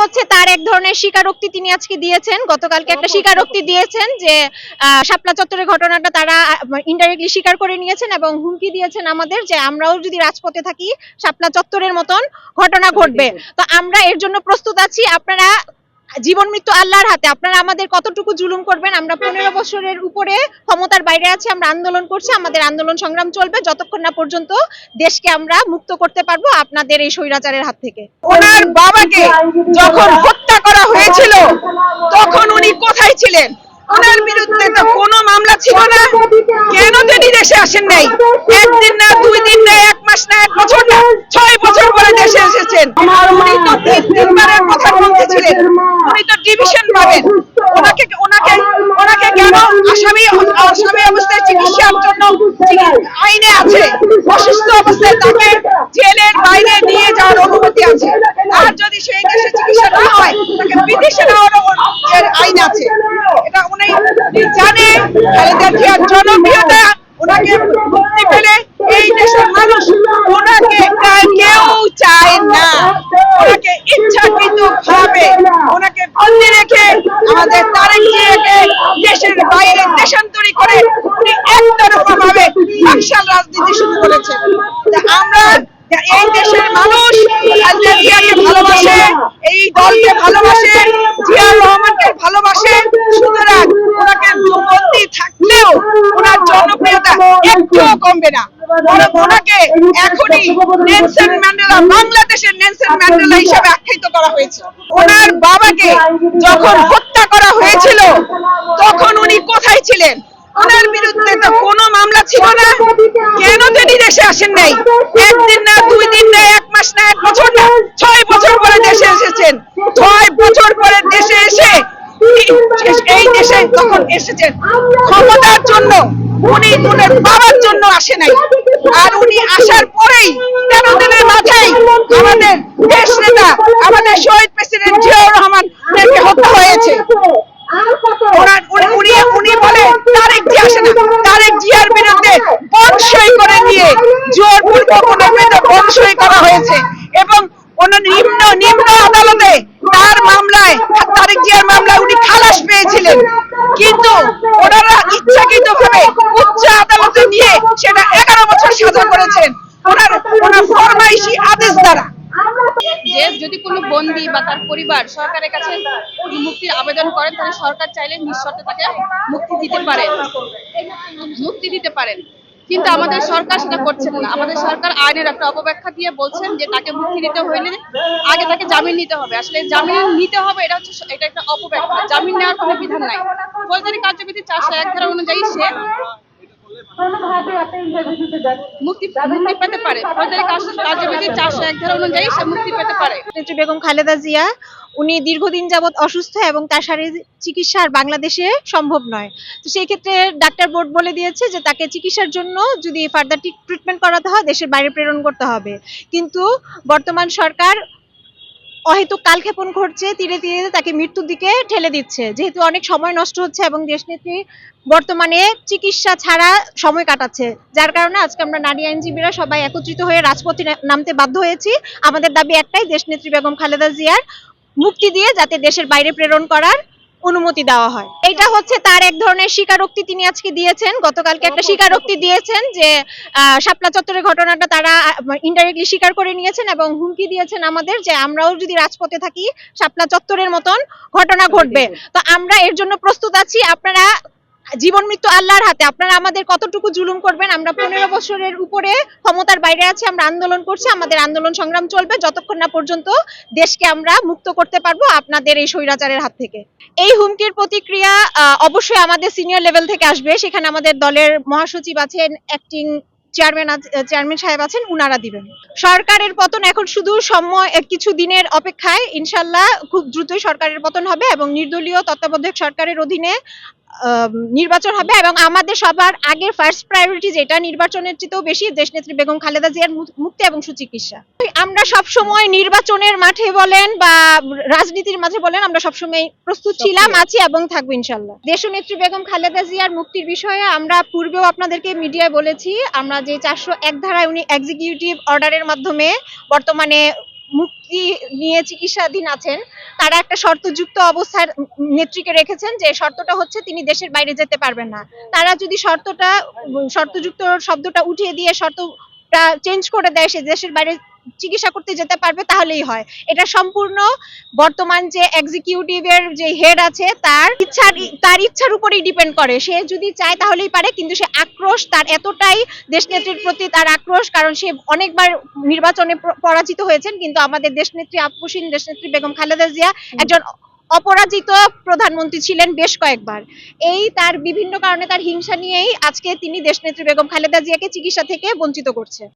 হচ্ছে তার এক ধরনের স্বীকারোক্তি তিনি আজকে দিয়েছেন। গতকালকে একটা স্বীকারোক্তি দিয়েছেন যে আহ, শাপলা চত্বরের ঘটনাটা তারা ইনডাইরেক্টলি স্বীকার করে নিয়েছেন এবং হুমকি দিয়েছেন আমাদের যে আমরাও যদি রাজপথে থাকি শাপলা চত্বরের মতন ঘটনা ঘটবে। তো আমরা এর জন্য প্রস্তুত আছি। আপনারা জীবন মৃত্যু আল্লাহর হাতে। আপনারা আমাদের কতটুকু জুলুম করবেন, আমরা পনেরো বছরের উপরে ক্ষমতার বাইরে আছি, আমরা আন্দোলন করছি, আমাদের আন্দোলন সংগ্রাম চলবে, যতক্ষণ না পর্যন্ত দেশকে আমরা মুক্ত করতে পারব আপনাদের এই স্বৈরাচারের হাত থেকে। ওনার বাবাকে যখন হত্যা করা হয়েছিল, তখন উনি কোথায় ছিলেন? ওনার বিরুদ্ধে তো কোনো মামলা ছিল না। কেন তিনি দেশে আসেন নাই? একদিন না, দুই দিন না, এক মাস না, এক বছর না, ছয় বছর দেশে এসেছেন। উনি তো তিন তিনবারের প্রধানমন্ত্রী ছিলেন উনি তো ডিভিশন পাবেন। ওনাকে ওনাকে ওনাকে কেন আসামি আসামি অবস্থায় চিকিৎসার জন্য আইনে আছে। অসুস্থ অবস্থায় তাকে জেলের বাইরে নিয়ে যাওয়ার অনুমতি আছে। আর যদি সেই দেশে চিকিৎসা না হয় তাকে বিদেশে নেওয়ার আইন আছে। এটা উনি জানে। খালেদা জিয়ার জনপ্রিয়তা ওনাকে মুক্তি পেলে এই দেশের মানুষ না। ওনাকে ইচ্ছাকৃত ভাবে ওনাকে বন্দি রেখে আমাদের তারেক দেশের বাইরে দেশান্তরী করে উনি একতরফা ভাবে নকশাল রাজনীতি শুরু করেছেন। আমরা এই দেশের মানুষ জিয়াকে ভালোবাসে, এই দলকে ভালোবাসে জিয়া রহমানকে ভালোবাসে, সুতরাং ওনাকে বন্দি থাকলেও ওনার জনপ্রিয়তা কমবে না। বরং ওনাকে এখনই নেলসন ম্যান্ডেলা, বাংলাদেশের নেলসন ম্যান্ডেলা হিসেবে আখ্যায়িত করা হয়েছে। ওনার বাবাকে যখন হত্যা করা হয়েছিল, তখন উনি কোথায় ছিলেন? ওনার বিরুদ্ধে তো কোনো মামলা ছিল না। কেন তিনি দেশে আসেন নাই? একদিন না, দুই দিন না, এক মাস না, এক বছর না, ছয় বছর পরে দেশে এসেছেন। ছয় বছর পরে দেশে এসে এই দেশে তখন এসেছেন, ক্ষমতার জন্য উনি উনার বাবার জন্য আসে নাই। আর উনি আসার পরেই তেরো দিনের মাথায় আমাদের দেশ নেতা, আমাদের শহীদ প্রেসিডেন্ট জিয়াউর রহমান হত্যা হয়েছে। করে নিয়ে জোরপূর্বক ওনার বনসই করা হয়েছে। এবং ওনার নিম্ন নিম্ন আদালতে তার মামলায়, তারেক জিয়ার মামলায় উনি খালাস পেয়েছিলেন। কিন্তু ওনারা ইচ্ছাকৃত ভাবে উচ্চ আদালতে নিয়ে সেটা এগারো বছর সাজা করেছেন। ওনার ওনার ফরমাইশি আদেশ দ্বারা। যে যদি কোনো বন্দী বা তার পরিবার সরকারের কাছে মুক্তির আবেদন করেন, তাহলে সরকার চাইলে নিঃশর্তে তাকে মুক্তি দিতে পারে। মুক্তি দিতে পারেন। কিন্তু আমাদের সরকার সেটা করছেন না। আমাদের সরকার আইনের একটা অপব্যাখ্যা দিয়ে বলছেন যে তাকে মুক্তি দিতে হইলে আগে তাকে জামিন নিতে হবে। আসলে জামিন নিতে হবে, এটা হচ্ছে এটা একটা অপব্যাখ্যা। জামিন নেওয়ার কোনো বিধান নাই। ফৌজদারি কার্যবিধি চারশো এক ধারা অনুযায়ী সে মুক্তি মুক্তি পেতে পারে ফৌজদারি কার্য- কার্যবিধি চারশো এক ধারা অনুযায়ী সে মুক্তি পেতে পারে বেগম খালেদা জিয়া উনি দীর্ঘদিন যাবৎ অসুস্থ এবং তার শারীরিক চিকিৎসা আর বাংলাদেশে সম্ভব নয় তো সেই ক্ষেত্রে ডাক্তার বোর্ড বলে দিয়েছে যে তাকে চিকিৎসার জন্য যদি ফার্দার ট্রিটমেন্ট করাতে হয় দেশের বাইরে প্রেরণ করতে হবে কিন্তু বর্তমান সরকার অহেতুক কালক্ষেপণ ঘটছে তীরে তীরে তাকে মৃত্যুর দিকে ঠেলে দিচ্ছে। যেহেতু অনেক সময় নষ্ট হচ্ছে এবং দেশনেত্রী বর্তমানে চিকিৎসা ছাড়া সময় কাটাচ্ছে, যার কারণে আজকে আমরা নারী আইনজীবীরা সবাই একত্রিত হয়ে রাজপথে নামতে বাধ্য হয়েছি। আমাদের দাবি একটাই, দেশনেত্রী বেগম খালেদা জিয়ার মুক্তি দিয়ে যাতে দেশের বাইরে প্রেরণ করার অনুমতি দেওয়া হয়। এটা হচ্ছে তার এক ধরনের স্বীকারোক্তি তিনি আজকে দিয়েছেন। গতকালকে একটা স্বীকারোক্তি দিয়েছেন যে আহ, শাপলা চত্বরের ঘটনাটা তারা ইনডাইরেক্টলি স্বীকার করে নিয়েছেন এবং হুমকি দিয়েছেন আমাদের যে আমরাও যদি রাজপথে থাকি শাপলা চত্বরের মতন ঘটনা ঘটবে। তো আমরা এর জন্য প্রস্তুত আছি। আপনারা জীবন মৃত্যু আল্লাহর হাতে। আপনারা আমাদের কতটুকু জুলুম করবেন, আমরা পনেরো বছরের উপরে ক্ষমতার বাইরে আছি, আমরা আন্দোলন করছি, আমাদের আন্দোলন সংগ্রাম চলবে, যতক্ষণ না পর্যন্ত দেশকে আমরা মুক্ত করতে পারব আপনাদের এই স্বৈরাচারের হাত থেকে। এই হুমকির প্রতিক্রিয়া অবশ্যই আমাদের সিনিয়র লেভেল থেকে আসবে। সেখানে আমাদের দলের মহাসচিব আছেন অ্যাক্টিং চেয়ারম্যান চেয়ারম্যান সাহেব আছেন, উনারা দিবেন। সরকারের পতন এখন শুধু সময় কিছু দিনের অপেক্ষায়। ইনশাল্লাহ খুব দ্রুতই সরকারের পতন হবে এবং নির্দলীয় তত্ত্বাবধায়ক সরকারের অধীনে নির্বাচন হবে এবং আমাদের সবার আগের ফার্স্ট প্রায়োরিটি যেটা নির্বাচনের চেয়েও বেশি দেশনেত্রী বেগম খালেদা জিয়ার মুক্তি এবং সুচিকিৎসা। আমরা সব সময় নির্বাচনের মাঠে বলেন বা রাজনীতির মাঝে বলেন আমরা সবসময় প্রস্তুত ছিলাম আছি এবং থাকব ইনশাল্লাহ। দেশনেত্রী বেগম খালেদা জিয়ার মুক্তির বিষয়ে আমরা পূর্বেও আপনাদেরকে মিডিয়ায় বলেছি আমরা যে চারশো এক ধারায় উনি এক্সিকিউটিভ অর্ডারের মাধ্যমে বর্তমানে মুক্তি নিয়ে চিকিৎসাধীন আছেন, তারা একটা শর্তযুক্ত অবস্থার নেত্রীকে রেখেছেন যে শর্তটা হচ্ছে তিনি দেশের বাইরে যেতে পারবেন না। তারা যদি শর্তটা, শর্তযুক্ত শব্দটা উঠিয়ে দিয়ে শর্তটা চেঞ্জ করে দেয়, সে দেশের বাইরে চিকিৎসা করতে যেতে পারবে তাহলেই হয়। এটা সম্পূর্ণ বর্তমান যে এক্সিকিউটিভের যে হেড আছে, তার ইচ্ছার তার ইচ্ছার উপরেই ডিপেন্ড করে। সে যদি চায় তাহলেই পারে, কিন্তু সে আক্রোশ, তার এতটাই দেশনেত্রীর প্রতি তার আক্রোশ, কারণ সে অনেকবার নির্বাচনে পরাজিত হয়েছেন, কিন্তু আমাদের দেশনেত্রী আপুসিন দেশনেত্রী বেগম খালেদা জিয়া একজন অপরাজিত প্রধানমন্ত্রী ছিলেন বেশ কয়েকবার। এই তার বিভিন্ন কারণে তার হিংসা নিয়েই আজকে তিনি দেশনেত্রী বেগম খালেদা জিয়াকে চিকিৎসা থেকে বঞ্চিত করছে